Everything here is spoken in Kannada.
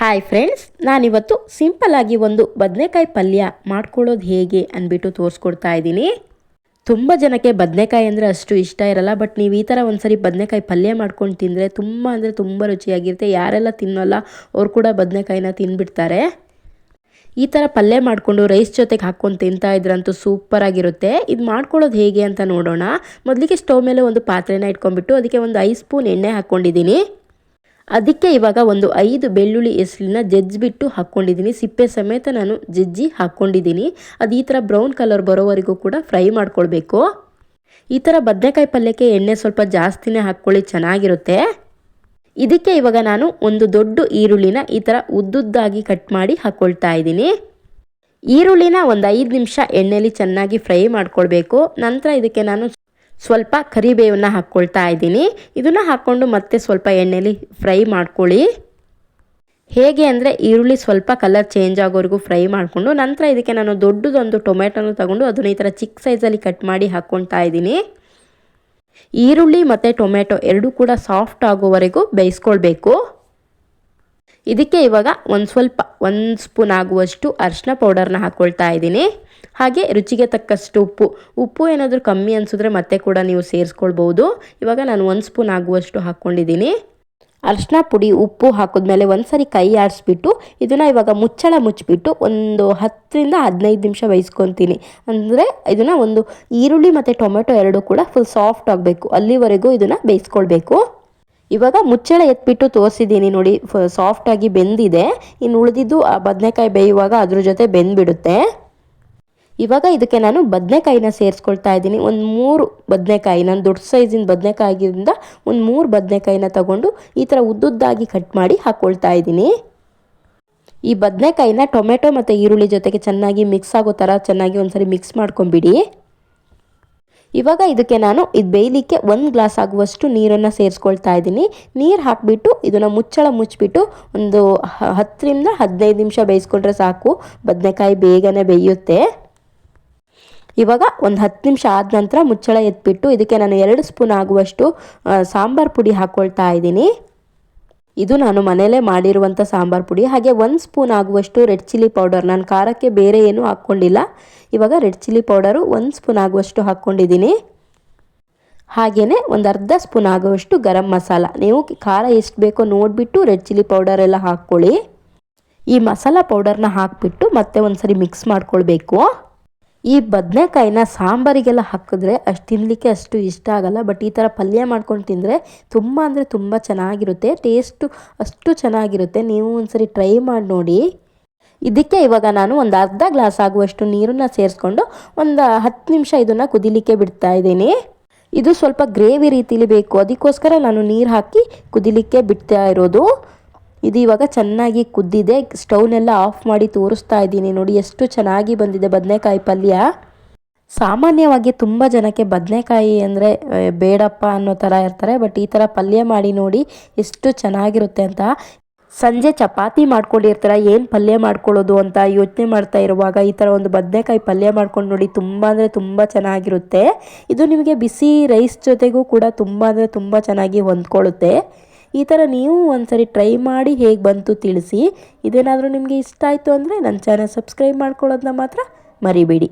ಹಾಯ್ ಫ್ರೆಂಡ್ಸ್ ನಾನಿವತ್ತು ಸಿಂಪಲ್ಲಾಗಿ ಒಂದು ಬದನೆಕಾಯಿ ಪಲ್ಯ ಮಾಡ್ಕೊಳ್ಳೋದು ಹೇಗೆ ಅಂದ್ಬಿಟ್ಟು ತೋರಿಸ್ಕೊಡ್ತಾ ಇದ್ದೀನಿ. ತುಂಬ ಜನಕ್ಕೆ ಬದನೆಕಾಯಿ ಅಂದರೆ ಅಷ್ಟು ಇಷ್ಟ ಇರಲ್ಲ ಬಟ್ ನೀವು ಈ ಥರ ಒಂದ್ಸರಿ ಬದನೆಕಾಯಿ ಪಲ್ಯ ಮಾಡ್ಕೊಂಡು ತಿಂದರೆ ತುಂಬ ಅಂದರೆ ತುಂಬ ರುಚಿಯಾಗಿರುತ್ತೆ. ಯಾರೆಲ್ಲ ತಿನ್ನೋಲ್ಲ, ಅವ್ರು ಕೂಡ ಬದನೆಕಾಯಿನ ತಿಂದ್ಬಿಡ್ತಾರೆ. ಈ ಥರ ಪಲ್ಯ ಮಾಡಿಕೊಂಡು ರೈಸ್ ಜೊತೆಗೆ ಹಾಕ್ಕೊಂಡು ತಿಂತಾ ಇದ್ರಂತೂ ಸೂಪರಾಗಿರುತ್ತೆ ಇದು ಮಾಡ್ಕೊಳ್ಳೋದು ಹೇಗೆ ಅಂತ ನೋಡೋಣ. ಮೊದಲಿಗೆ ಸ್ಟವ್ ಮೇಲೆ ಒಂದು ಪಾತ್ರೆನ ಇಟ್ಕೊಂಡ್ಬಿಟ್ಟು ಅದಕ್ಕೆ ಒಂದು ಐದು ಸ್ಪೂನ್ ಎಣ್ಣೆ ಹಾಕ್ಕೊಂಡಿದ್ದೀನಿ. ಅದಕ್ಕೆ ಇವಾಗ ಒಂದು ಐದು ಬೆಳ್ಳುಳ್ಳಿ ಹೆಸರನ್ನ ಜಜ್ಜಿಬಿಟ್ಟು ಹಾಕ್ಕೊಂಡಿದ್ದೀನಿ. ಸಿಪ್ಪೆ ಸಮೇತ ನಾನು ಜಜ್ಜಿ ಹಾಕ್ಕೊಂಡಿದ್ದೀನಿ. ಅದು ಈ ಥರ ಬ್ರೌನ್ ಕಲರ್ ಬರೋವರೆಗೂ ಕೂಡ ಫ್ರೈ ಮಾಡ್ಕೊಳ್ಬೇಕು. ಈ ಥರ ಬದನೆಕಾಯಿ ಪಲ್ಯಕ್ಕೆ ಎಣ್ಣೆ ಸ್ವಲ್ಪ ಜಾಸ್ತಿನೇ ಹಾಕ್ಕೊಳ್ಳಿ, ಚೆನ್ನಾಗಿರುತ್ತೆ. ಇದಕ್ಕೆ ಇವಾಗ ನಾನು ಒಂದು ದೊಡ್ಡ ಈರುಳ್ಳಿನ ಈ ಥರ ಉದ್ದುದ್ದಾಗಿ ಕಟ್ ಮಾಡಿ ಹಾಕ್ಕೊಳ್ತಾ ಇದ್ದೀನಿ. ಈರುಳ್ಳಿನ ಒಂದು ಐದು ನಿಮಿಷ ಎಣ್ಣೆಲಿ ಚೆನ್ನಾಗಿ ಫ್ರೈ ಮಾಡ್ಕೊಳ್ಬೇಕು. ನಂತರ ಇದಕ್ಕೆ ನಾನು ಸ್ವಲ್ಪ ಕರಿಬೇವನ್ನ ಹಾಕ್ಕೊಳ್ತಾ ಇದ್ದೀನಿ. ಇದನ್ನು ಹಾಕ್ಕೊಂಡು ಮತ್ತೆ ಸ್ವಲ್ಪ ಎಣ್ಣೆಲಿ ಫ್ರೈ ಮಾಡ್ಕೊಳ್ಳಿ. ಹೇಗೆ ಅಂದರೆ ಈರುಳ್ಳಿ ಸ್ವಲ್ಪ ಕಲರ್ ಚೇಂಜ್ ಆಗೋವರೆಗೂ ಫ್ರೈ ಮಾಡಿಕೊಂಡು ನಂತರ ಇದಕ್ಕೆ ನಾನು ದೊಡ್ಡದೊಂದು ಟೊಮೆಟೊನ ತಗೊಂಡು ಅದನ್ನು ಈ ಥರ ಚಿಕ್ಕ ಸೈಜಲ್ಲಿ ಕಟ್ ಮಾಡಿ ಹಾಕ್ಕೊಳ್ತಾ ಇದ್ದೀನಿ. ಈರುಳ್ಳಿ ಮತ್ತು ಟೊಮೆಟೊ ಎರಡೂ ಕೂಡ ಸಾಫ್ಟ್ ಆಗೋವರೆಗೂ ಬೇಯಿಸ್ಕೊಳ್ಬೇಕು. ಇದಕ್ಕೆ ಇವಾಗ ಒಂದು ಸ್ವಲ್ಪ, ಒಂದು ಸ್ಪೂನ್ ಆಗುವಷ್ಟು ಅರಿಶಿನ ಪೌಡರ್ನ ಹಾಕ್ಕೊಳ್ತಾ ಇದ್ದೀನಿ. ಹಾಗೆ ರುಚಿಗೆ ತಕ್ಕಷ್ಟು ಉಪ್ಪು ಉಪ್ಪು ಏನಾದರೂ ಕಮ್ಮಿ ಅನಿಸಿದ್ರೆ ಮತ್ತೆ ಕೂಡ ನೀವು ಸೇರಿಸ್ಕೊಳ್ಬೋದು ಇವಾಗ ನಾನು ಒಂದು ಸ್ಪೂನ್ ಆಗುವಷ್ಟು ಹಾಕ್ಕೊಂಡಿದ್ದೀನಿ ಅರಿಶಿನ ಪುಡಿ, ಉಪ್ಪು ಹಾಕಿದ್ಮೇಲೆ ಒಂದು ಸರಿ ಕೈ ಆಡಿಸ್ಬಿಟ್ಟು ಇದನ್ನು ಇವಾಗ ಮುಚ್ಚಳ ಮುಚ್ಚಿಬಿಟ್ಟು ಒಂದು ಹತ್ತರಿಂದ ಹದಿನೈದು ನಿಮಿಷ ಬೇಯಿಸ್ಕೊತೀನಿ. ಅಂದರೆ ಇದನ್ನು ಒಂದು ಈರುಳ್ಳಿ ಮತ್ತು ಟೊಮೆಟೊ ಎರಡೂ ಕೂಡ ಫುಲ್ ಸಾಫ್ಟ್ ಆಗಬೇಕು. ಅಲ್ಲಿವರೆಗೂ ಇದನ್ನು ಬೇಯಿಸ್ಕೊಳ್ಬೇಕು. ಇವಾಗ ಮುಚ್ಚಳ ಎತ್ಬಿಟ್ಟು ತೋರಿಸಿದ್ದೀನಿ ನೋಡಿ ಸಾಫ್ಟಾಗಿ ಬೆಂದಿದೆ. ಇನ್ನು ಉಳಿದಿದ್ದು, ಆ, ಬದನೆಕಾಯಿ ಬೇಯುವಾಗ ಅದ್ರ ಜೊತೆ ಬೆಂದ್ಬಿಡುತ್ತೆ. ಇವಾಗ ಇದಕ್ಕೆ ನಾನು ಬದನೆಕಾಯಿನ ಸೇರಿಸ್ಕೊಳ್ತಾ ಇದ್ದೀನಿ. ಒಂದು ಮೂರು ಬದನೆಕಾಯಿ, ನಾನು ದೊಡ್ಡ ಸೈಜಿನ ಬದನೆಕಾಯಿಗಿಂದ ಒಂದು ಮೂರು ಬದನೆಕಾಯಿನ ತಗೊಂಡು ಈ ಥರ ಉದ್ದುದ್ದಾಗಿ ಕಟ್ ಮಾಡಿ ಹಾಕ್ಕೊಳ್ತಾ ಇದ್ದೀನಿ. ಈ ಬದನೆಕಾಯಿನ ಟೊಮೆಟೊ ಮತ್ತು ಈರುಳ್ಳಿ ಜೊತೆಗೆ ಚೆನ್ನಾಗಿ ಮಿಕ್ಸ್ ಆಗೋ ಥರ ಚೆನ್ನಾಗಿ ಒಂದ್ಸರಿ ಮಿಕ್ಸ್ ಮಾಡ್ಕೊಂಬಿಡಿ. ಇವಾಗ ಇದಕ್ಕೆ ನಾನು ಇದು ಬೇಯಲಿಕ್ಕೆ ಒಂದು ಗ್ಲಾಸ್ ಆಗುವಷ್ಟು ನೀರನ್ನು ಸೇರಿಸ್ಕೊಳ್ತಾ ಇದ್ದೀನಿ. ನೀರು ಹಾಕಿಬಿಟ್ಟು ಇದನ್ನು ಮುಚ್ಚಳ ಮುಚ್ಚಿಬಿಟ್ಟು ಒಂದು ಹತ್ತರಿಂದ ಹದಿನೈದು ನಿಮಿಷ ಬೇಯಿಸ್ಕೊಂಡ್ರೆ ಸಾಕು. ಬದನೆಕಾಯಿ ಬೇಗನೆ ಬೇಯುತ್ತೆ. ಇವಾಗ ಒಂದು ಹತ್ತು ನಿಮಿಷ ಆದ ನಂತರ ಮುಚ್ಚಳ ಎತ್ಬಿಟ್ಟು ಇದಕ್ಕೆ ನಾನು ಎರಡು ಸ್ಪೂನ್ ಆಗುವಷ್ಟು ಸಾಂಬಾರು ಪುಡಿ ಹಾಕ್ಕೊಳ್ತಾ ಇದ್ದೀನಿ. ಇದು ನಾನು ಮನೆಯಲ್ಲೇ ಮಾಡಿರುವಂಥ ಸಾಂಬಾರು ಪುಡಿ. ಹಾಗೆ ಒಂದು ಸ್ಪೂನ್ ಆಗುವಷ್ಟು ರೆಡ್ ಚಿಲ್ಲಿ ಪೌಡರ್. ನಾನು ಖಾರಕ್ಕೆ ಬೇರೆ ಏನೂ ಹಾಕ್ಕೊಂಡಿಲ್ಲ. ಇವಾಗ ರೆಡ್ ಚಿಲ್ಲಿ ಪೌಡರು ಒಂದು ಸ್ಪೂನ್ ಆಗುವಷ್ಟು ಹಾಕ್ಕೊಂಡಿದ್ದೀನಿ. ಹಾಗೆಯೇ ಒಂದು ಅರ್ಧ ಸ್ಪೂನ್ ಆಗುವಷ್ಟು ಗರಂ ಮಸಾಲ. ನೀವು ಖಾರ ಎಷ್ಟು ಬೇಕೋ ನೋಡಿಬಿಟ್ಟು ರೆಡ್ ಚಿಲ್ಲಿ ಪೌಡರ್ ಎಲ್ಲ ಹಾಕ್ಕೊಳ್ಳಿ. ಈ ಮಸಾಲ ಪೌಡರ್ನ ಹಾಕಿಬಿಟ್ಟು ಮತ್ತೆ ಒಂದು ಸರಿ ಮಿಕ್ಸ್ ಮಾಡ್ಕೊಳ್ಬೇಕು. ಈ ಬದನೆಕಾಯಿನ ಸಾಂಬಾರಿಗೆಲ್ಲ ಹಾಕಿದ್ರೆ ಅಷ್ಟು ತಿನ್ನಲಿಕ್ಕೆ ಅಷ್ಟು ಇಷ್ಟ ಆಗಲ್ಲ ಬಟ್ ಈ ಥರ ಪಲ್ಯ ಮಾಡ್ಕೊಂಡು ತಿಂದರೆ ತುಂಬ ಅಂದರೆ ತುಂಬ ಚೆನ್ನಾಗಿರುತ್ತೆ ಟೇಸ್ಟು ಅಷ್ಟು ಚೆನ್ನಾಗಿರುತ್ತೆ. ನೀವು ಒಂದ್ಸರಿ ಟ್ರೈ ಮಾಡಿ ನೋಡಿ. ಇದಕ್ಕೆ ಇವಾಗ ನಾನು ಒಂದು ಅರ್ಧ ಗ್ಲಾಸ್ ಆಗುವಷ್ಟು ನೀರನ್ನು ಸೇರಿಸ್ಕೊಂಡು ಒಂದು ಹತ್ತು ನಿಮಿಷ ಇದನ್ನು ಕುದಿಲಿಕ್ಕೆ ಬಿಡ್ತಾ ಇದ್ದೀನಿ. ಇದು ಸ್ವಲ್ಪ ಗ್ರೇವಿ ರೀತಿಲಿ ಬೇಕು, ಅದಕ್ಕೋಸ್ಕರ ನಾನು ನೀರು ಹಾಕಿ ಕುದಿಲಿಕ್ಕೆ ಬಿಡ್ತಾ ಇರೋದು. ಇದು ಇವಾಗ ಚೆನ್ನಾಗಿ ಕುದ್ದಿದೆ. ಸ್ಟೌವ್ನೆಲ್ಲ ಆಫ್ ಮಾಡಿ ತೋರಿಸ್ತಾ ಇದ್ದೀನಿ. ನೋಡಿ, ಎಷ್ಟು ಚೆನ್ನಾಗಿ ಬಂದಿದೆ ಬದನೆಕಾಯಿ ಪಲ್ಯ. ಸಾಮಾನ್ಯವಾಗಿ ತುಂಬ ಜನಕ್ಕೆ ಬದನೆಕಾಯಿ ಅಂದರೆ ಬೇಡಪ್ಪ ಅನ್ನೋ ಥರ ಇರ್ತಾರೆ. ಬಟ್ ಈ ಥರ ಪಲ್ಯ ಮಾಡಿ ನೋಡಿ ಎಷ್ಟು ಚೆನ್ನಾಗಿರುತ್ತೆ ಅಂತ. ಸಂಜೆ ಚಪಾತಿ ಮಾಡ್ಕೊಂಡಿರ್ತಾರೆ? ಏನು ಪಲ್ಯ ಮಾಡ್ಕೊಳ್ಳೋದು ಅಂತ ಯೋಚನೆ ಮಾಡ್ತಾ ಇರುವಾಗ ಈ ಥರ ಒಂದು ಬದನೆಕಾಯಿ ಪಲ್ಯ ಮಾಡ್ಕೊಂಡು ನೋಡಿ ತುಂಬ ಅಂದರೆ ತುಂಬ ಚೆನ್ನಾಗಿರುತ್ತೆ. ಇದು ನಿಮಗೆ ಬಿಸಿ ರೈಸ್ ಜೊತೆಗೂ ಕೂಡ ತುಂಬ ಅಂದರೆ ತುಂಬ ಚೆನ್ನಾಗಿ ಹೊಂದ್ಕೊಳ್ಳುತ್ತೆ. ಈ ಥರ ನೀವು ಒಂದ್ಸರಿ ಟ್ರೈ ಮಾಡಿ ಹೇಗೆ ಬಂತು ತಿಳಿಸಿ. ಇದೇನಾದರೂ ನಿಮಗೆ ಇಷ್ಟ ಆಯಿತು ಅಂದರೆ ನನ್ನ ಚಾನಲ್ ಸಬ್ಸ್ಕ್ರೈಬ್ ಮಾಡ್ಕೊಳ್ಳೋದನ್ನ ಮಾತ್ರ ಮರಿಬೇಡಿ.